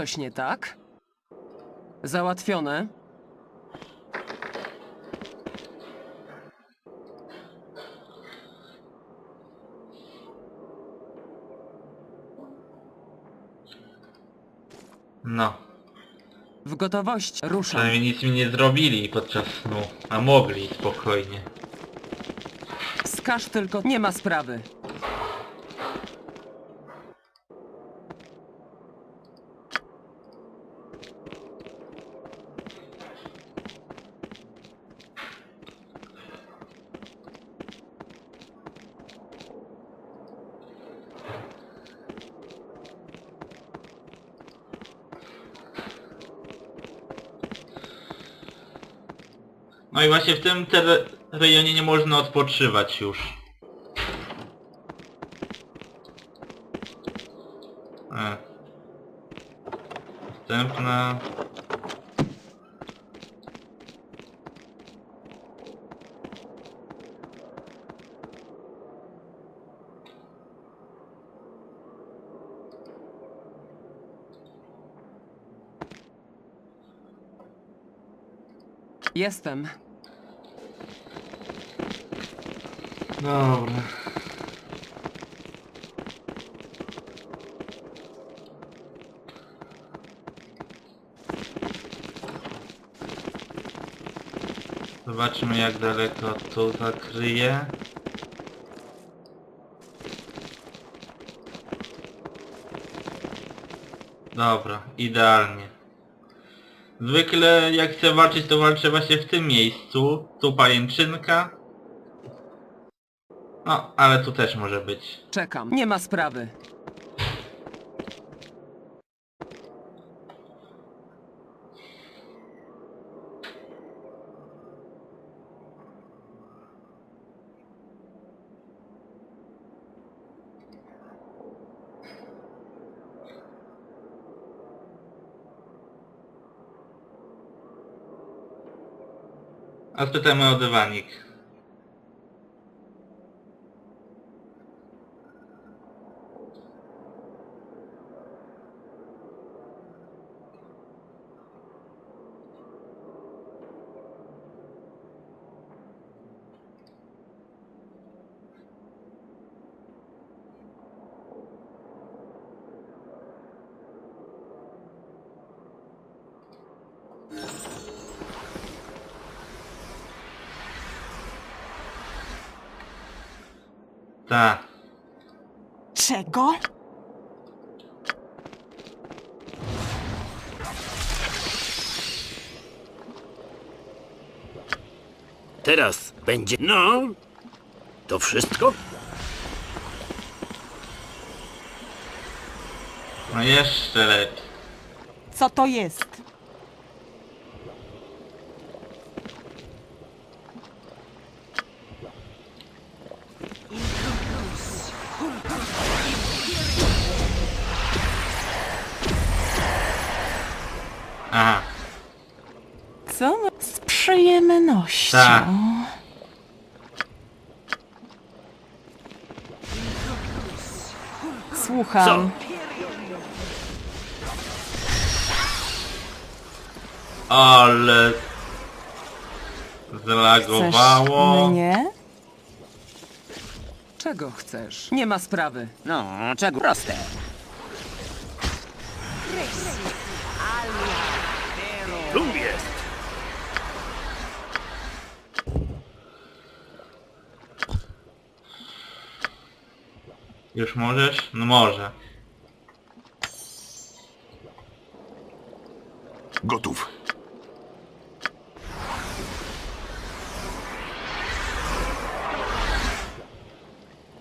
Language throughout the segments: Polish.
Coś nie tak? Załatwione. No. W gotowości. Ruszam. Przynajmniej nic mi nie zrobili podczas snu. A mogli spokojnie. Wskaż tylko. Nie ma sprawy. No i właśnie w tym tere- rejonie nie można odpoczywać już. E. Następna. Jestem. Dobra. Zobaczmy jak daleko to zakryje. Dobra, idealnie. Zwykle jak chcę walczyć to walczę właśnie w tym miejscu. Tu pajęczynka. No, ale tu też może być. Czekam. Nie ma sprawy. A spytajmy o dywanik. Tak. Czego? Teraz będzie. No. To wszystko? No jeszcze lepiej. Co to jest? Aha. Co? Z przyjemnością. Tak. Słucham. Ale... Chcesz Zlagowało. mnie? Czego chcesz? Nie ma sprawy. No, czego? Proste. Tu jest. Już możesz? No może. Gotów.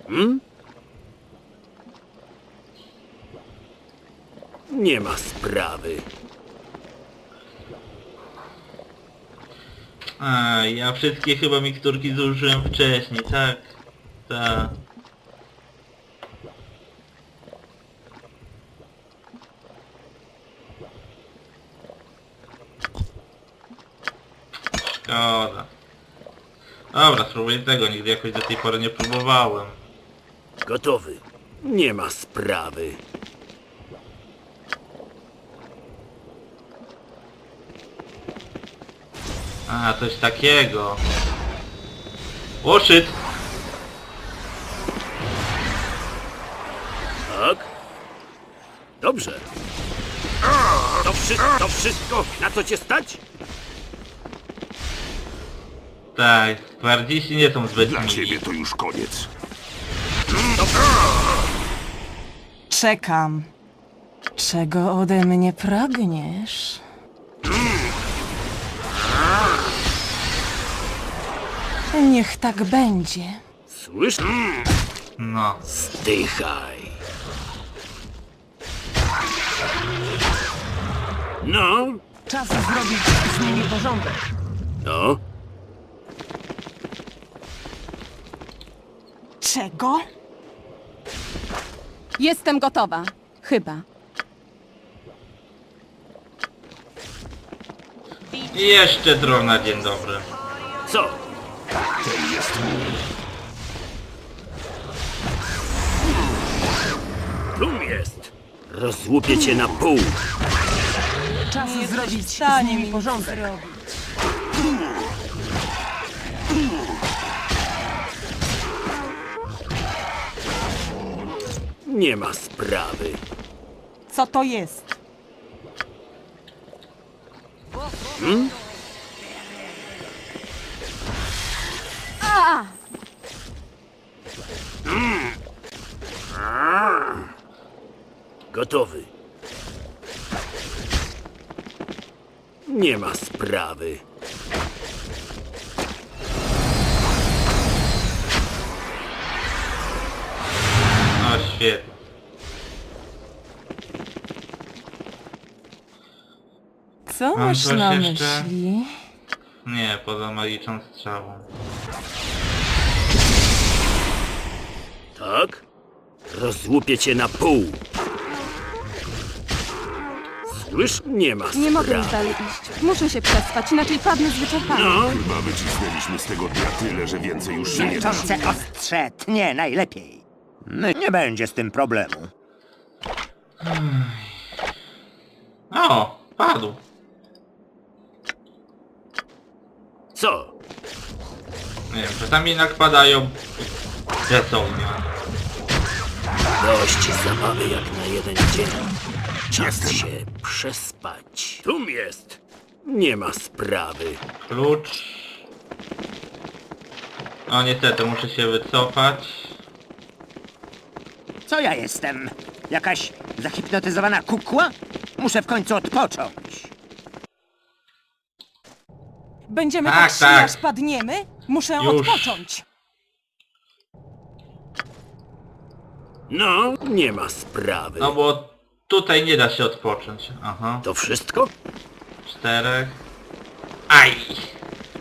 Hmm? Nie ma sprawy. A, ja wszystkie chyba miksturki zużyłem wcześniej, tak? Tak. tego nigdy jakoś do tej pory nie próbowałem. Gotowy. Nie ma sprawy. A, coś takiego. Łoszyt! Tak? Dobrze. To, wszy to wszystko, na co cię stać? Tak, twardzisi nie są zbyt Dla mili. ciebie to już koniec. Czekam. Czego ode mnie pragniesz? Niech tak będzie. Słysz? No. Zdychaj. No, Czas zrobić z nimi porządek. no. Czego? Jestem gotowa. Chyba. I jeszcze drona, dzień dobry. Co? Plum jest. Rozłupię cię na pół. Czas zrobić z nimi mi porządek. Nie ma sprawy. Co to jest? Gotowy. Nie ma sprawy. No świetnie. Co Mam masz coś na jeszcze? myśli? Nie, poza magiczną strzałą. Tak? Rozłupię cię na pół. Słysz? Nie ma. Nie mogę już dalej iść. Muszę się przespać, inaczej padnę z wyczerpania. No, Chyba wycisnęliśmy z tego dnia tyle, że więcej już się nie da. Mieczące ostrze tnie najlepiej. No, nie będzie z tym problemu. O, padł. Co? Nie wiem, czasami jednak padają dosłownie. Dość zabawy jak na jeden dzień. Czas się przespać. Tum jest. Nie ma sprawy. Klucz. O niestety, muszę się wycofać. Co ja jestem? Jakaś zahipnotyzowana kukła? Muszę w końcu odpocząć. Będziemy Tak, tak, szli, tak. aż padniemy? Muszę Już. odpocząć. No, nie ma sprawy. No bo tutaj nie da się odpocząć. Aha, To wszystko? czterech. Aj!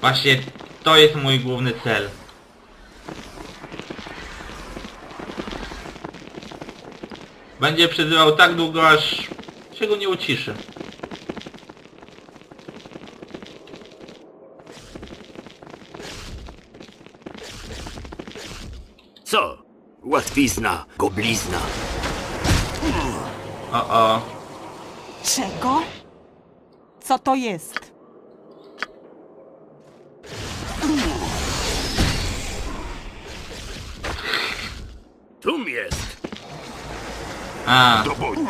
Właśnie to jest mój główny cel. Będzie przyzywał tak długo, aż się go nie uciszy. Co? Łatwizna, goblizna. O, o. Czego? Co to jest? Tum jest. A, Do boju.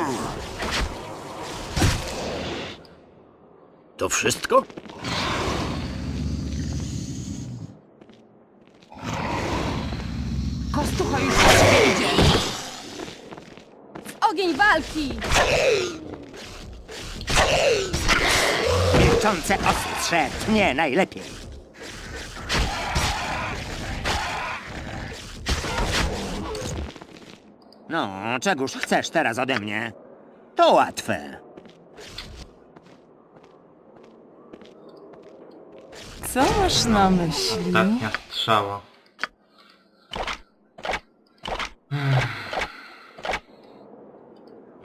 To wszystko? Kostucha już. Ogień walki! Mieczące ostrze tnie najlepiej. No, czegóż chcesz teraz ode mnie? To łatwe. Co masz na myśli? ostatnia strzała.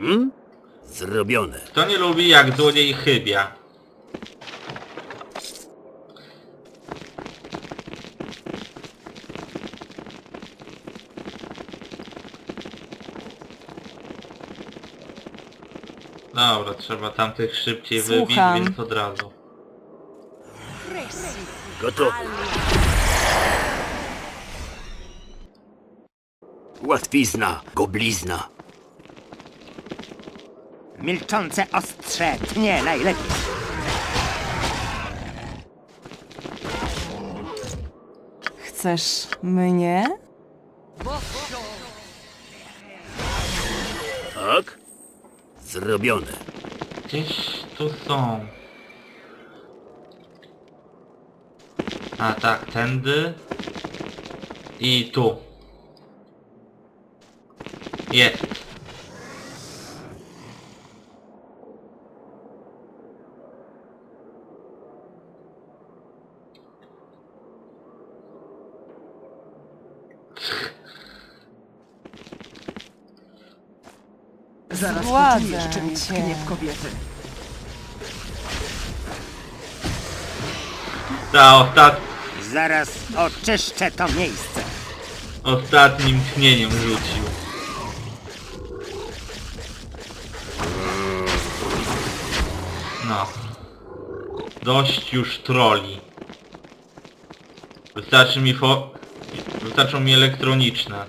Hmm? Zrobione. Kto nie lubi jak złodziej chybia? Dobra, trzeba tamtych szybciej wybić, Słucham. więc od razu. Gotowy. Łatwizna, goblizna. Milczące ostrze tnie najlepiej. Chcesz mnie? Tak? Zrobione. Gdzieś tu są. A tak, tędy. I tu. Jest. Zaraz Zgładzę poczujesz, czym jest cię. gniew kobiety. Ta ostat... Zaraz oczyszczę to miejsce. ostatnim tchnieniem rzucił. No. Dość już troli. Wystarczy mi fo... Wystarczą mi elektroniczne.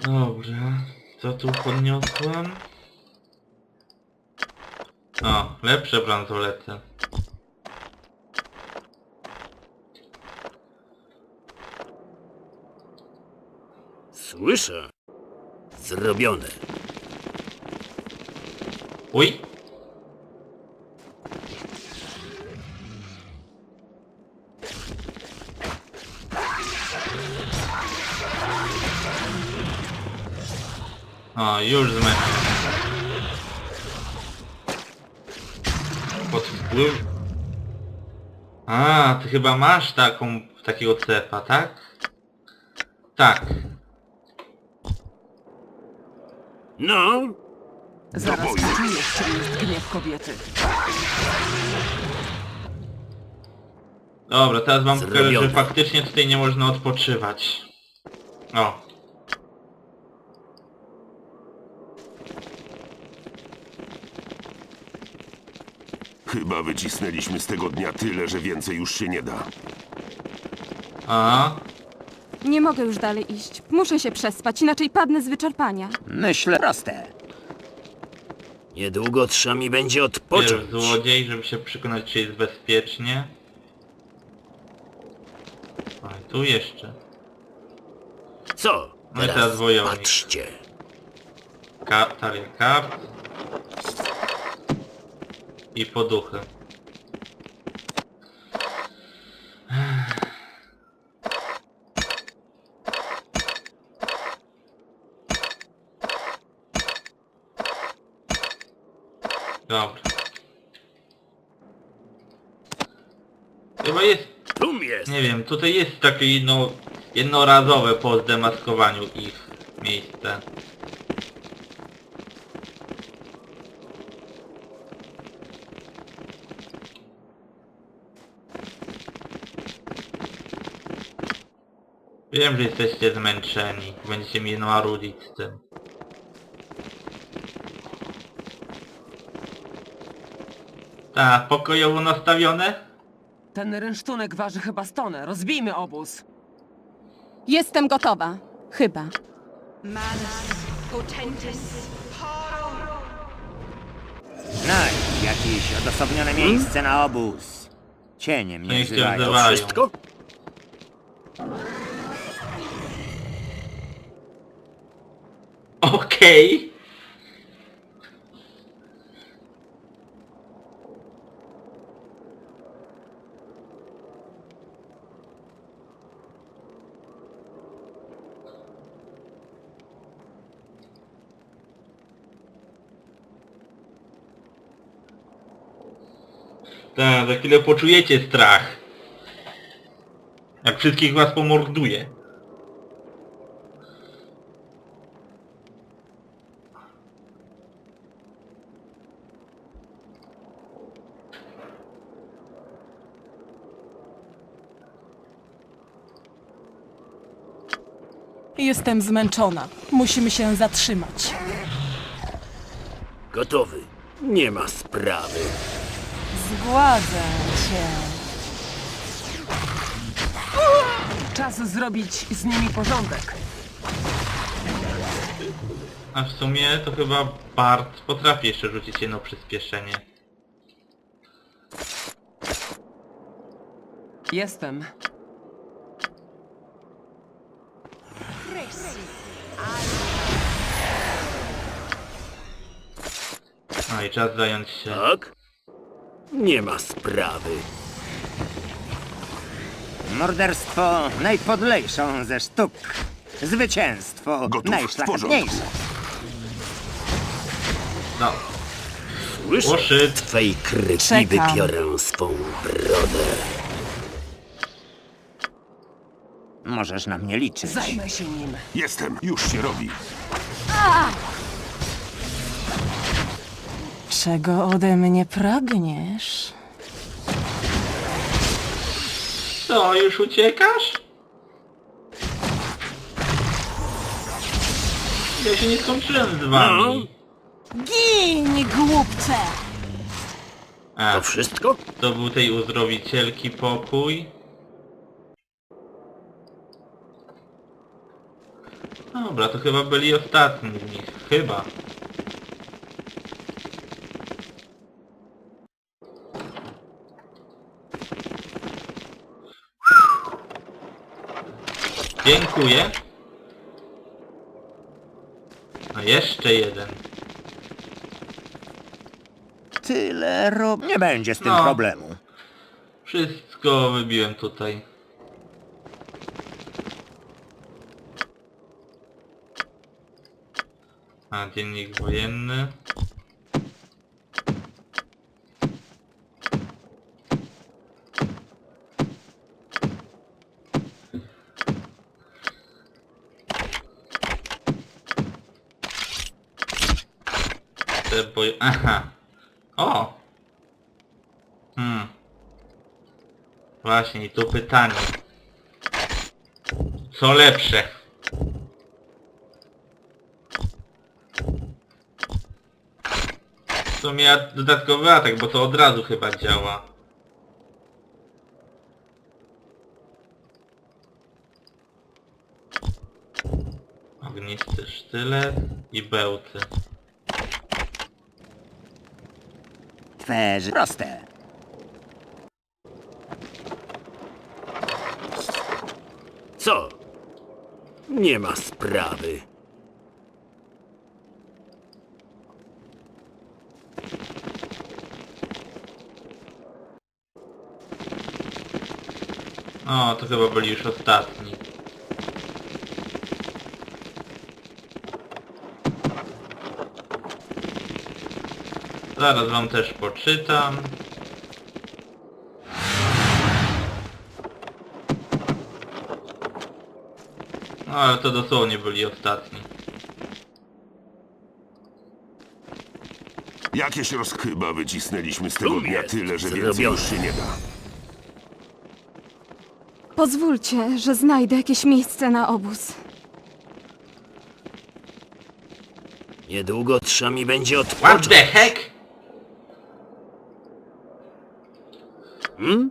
Dobrze. Co tu podniosłem? O, lepsze bransolety. Słyszę. Zrobione. Uj! Już zmęczony. Pod wpływ... A, ty chyba masz taką, takiego cepa, tak? Tak. No, Zaraz poczujesz, czym jest gniew kobiety. Dobra, teraz wam pokażę, że Zrobione. faktycznie tutaj nie można odpoczywać. O. Chyba wycisnęliśmy z tego dnia tyle, że więcej już się nie da. A, Nie mogę już dalej iść. Muszę się przespać, inaczej padnę z wyczerpania. Myślę proste. niedługo trzeba mi będzie odpocząć. złodziej, żeby się przekonać, czy jest bezpiecznie. I tu jeszcze. Co? No i teraz wojownik. patrzcie. Ka talia kart. I poduchy. Dobra. Chyba jest Tum jest. Nie wiem, tutaj jest takie jedno, jednorazowe po zdemaskowaniu ich miejsce. Wiem, że jesteście zmęczeni. Będziecie mnie marudzić z tym. Tak, pokojowo nastawione? Ten rynsztunek waży chyba stonę. Rozbijmy obóz. Jestem gotowa. Chyba. Znajdź jakieś odosobnione miejsce na obóz. Cienie mnie Niech cię wzywają. wzywa- Mają. Wszystko? Okej. Tak, za chwilę poczujecie strach. Jak wszystkich was pomorduje. Jestem zmęczona. Musimy się zatrzymać. Gotowy. Nie ma sprawy. Zgładzę cię. Czas zrobić z nimi porządek. A w sumie to chyba Bart potrafi jeszcze rzucić jedno przyspieszenie. Jestem. No i czas zająć się... Tak? Nie ma sprawy. Morderstwo najpodlejszą ze sztuk. Zwycięstwo Gotów, w najszlachetniejsze. No, Słyszę? Łoszyt. Twej krwi Czekam. wypiorę swą brodę. Możesz na mnie liczyć. Zajmę się nim. Jestem, już się robi. Czego ode mnie pragniesz? Co, już uciekasz? Ja się nie skończyłem z wami. Gin, głupcze! A, To wszystko? to był tej uzdrowicielki pokój. Dobra, to chyba byli ostatni z nich. Chyba. Dziękuję. No jeszcze jeden. Tyle rob... Nie będzie z tym No. problemu. Wszystko wybiłem tutaj. A, dziennik wojenny. Te boj... Aha. O! Hmm. Właśnie, i tu pytanie. Co lepsze? W sumie dodatkowy atak, bo to od razu chyba działa. Ognisty sztylet i bełty. Twe ży- proste. Co? Nie ma sprawy. O, to chyba byli już ostatni. Zaraz wam też poczytam. No ale to dosłownie byli ostatni. Jakieś rozchyba wycisnęliśmy z tego dnia jest tyle, że więcej zrobione. już się nie da. Pozwólcie, że znajdę jakieś miejsce na obóz. Niedługo trzeba mi będzie What odpocząć. the heck? Hmm?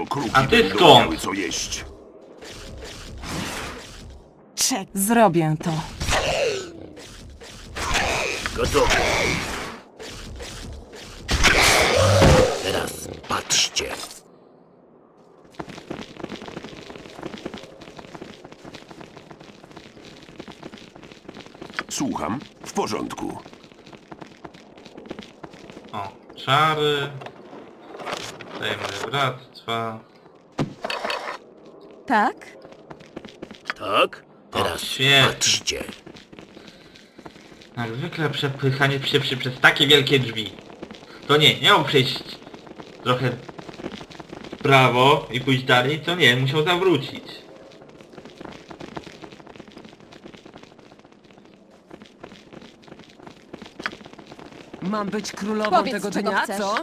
Niedługo kruki A ty będą skąd? miały co jeść. Czek. Zrobię to. Gotowy. Teraz patrzcie. Słucham, w porządku. O, czary. Tajemne Tak? Tak? Teraz świetnie. patrzcie. Jak zwykle przepychanie się przy, przez takie wielkie drzwi. To nie, miał przejść trochę w prawo i pójść dalej, co nie, musiał zawrócić. Mam być królową Powiedz, tego czego dnia, chcesz. co?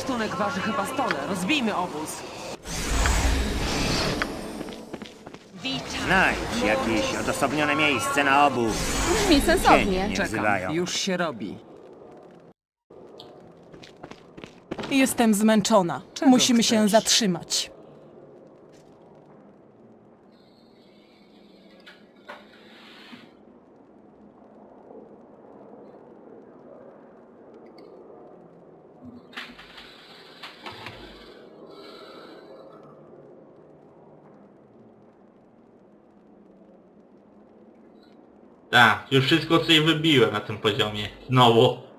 sztunek waży chyba stole. Rozbijmy obóz. Znajdź jakieś odosobnione miejsce na obu. Brzmi sensownie. Nie. Czekam, już się robi. Jestem zmęczona. Czego Musimy się zatrzymać. Tak, już wszystko sobie wybiłem na tym poziomie. Znowu.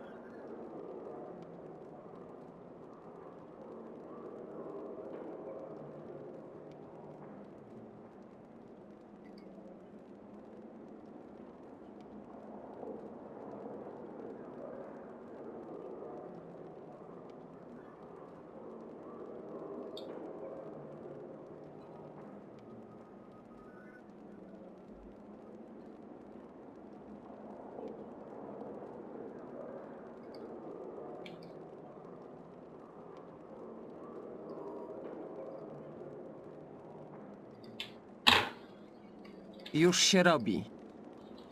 Już się robi.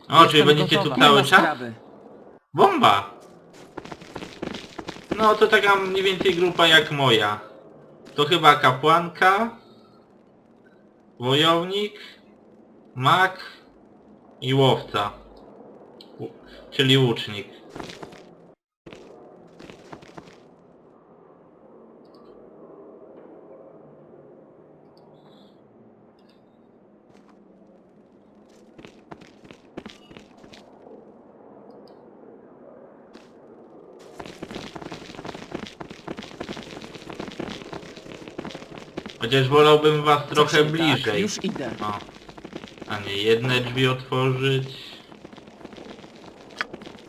O, czyli Jestem będziecie gotowa. tu Nie cały ma czas? sprawy. Bomba! No to taka mniej więcej grupa jak moja. To chyba kapłanka, wojownik, mak i łowca. U- Czyli łucznik. Chociaż wolałbym was trochę Coś nie bliżej. Tak, już idę. O. A nie jedne drzwi otworzyć.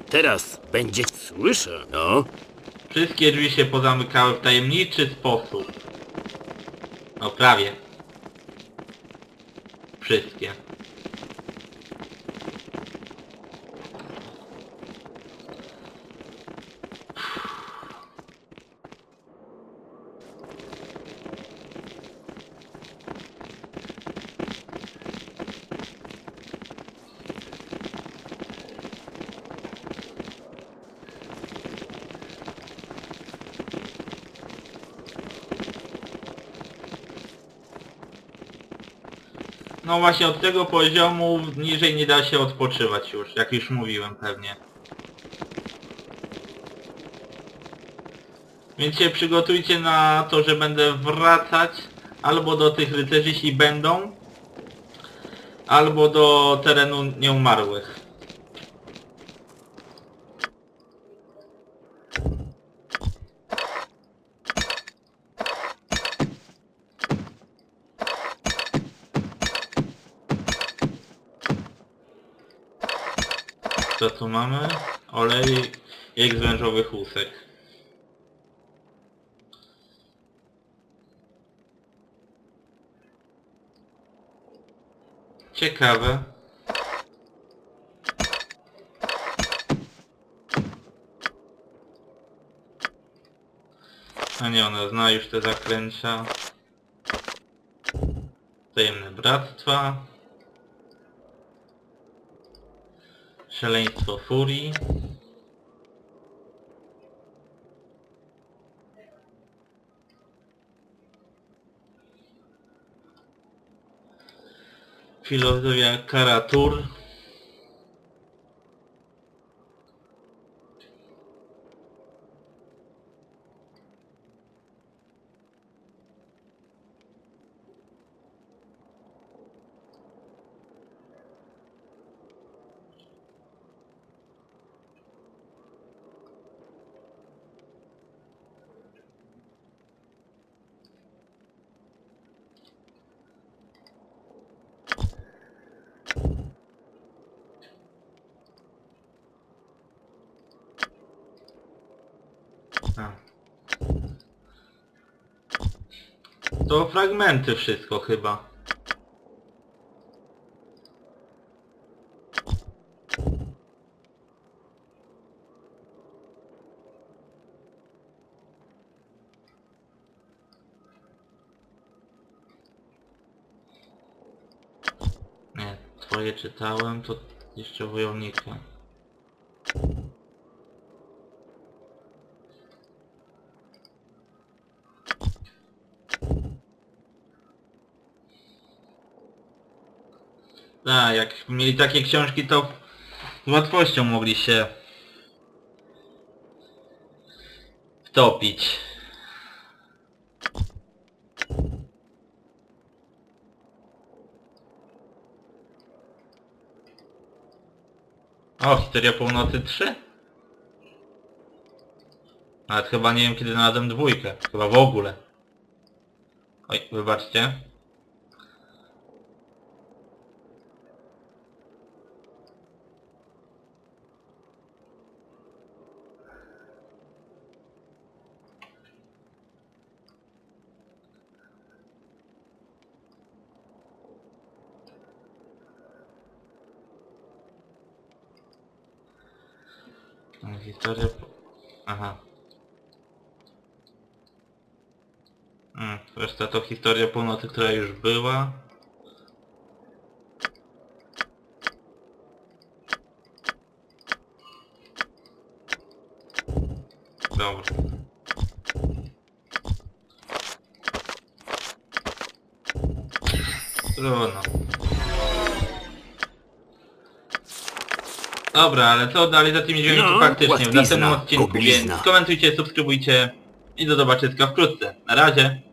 Teraz będzie... Słyszę, no. Wszystkie drzwi się pozamykały w tajemniczy sposób. No prawie. Wszystkie. No właśnie od tego poziomu niżej nie da się odpoczywać już, jak już mówiłem pewnie. Więc się przygotujcie na to, że będę wracać albo do tych rycerzy, jeśli będą, albo do terenu nieumarłych. Co tu mamy? Olej jak z wężowych łusek. Ciekawe. A nie, ona zna już te zaklęcia. Tajemne bractwa. Szaleństwo furii. Filozofia Karatur. A. To fragmenty wszystko chyba. Twoje czytałem, to jeszcze wojownika. Tak, jak mieli takie książki, to z łatwością mogli się wtopić. O, Historia Północy 3? Nawet chyba nie wiem kiedy znalazłem dwójkę. Chyba w ogóle. Oj, wybaczcie. Historia... po- Aha. Mm, reszta to historia północy, która już była. Dobra. Trudno. Dobra, ale co dalej za tymi dźwiękami No, faktycznie w łatwizna, następnym odcinku, więc komentujcie, subskrybujcie i do zobaczenia wkrótce. Na razie!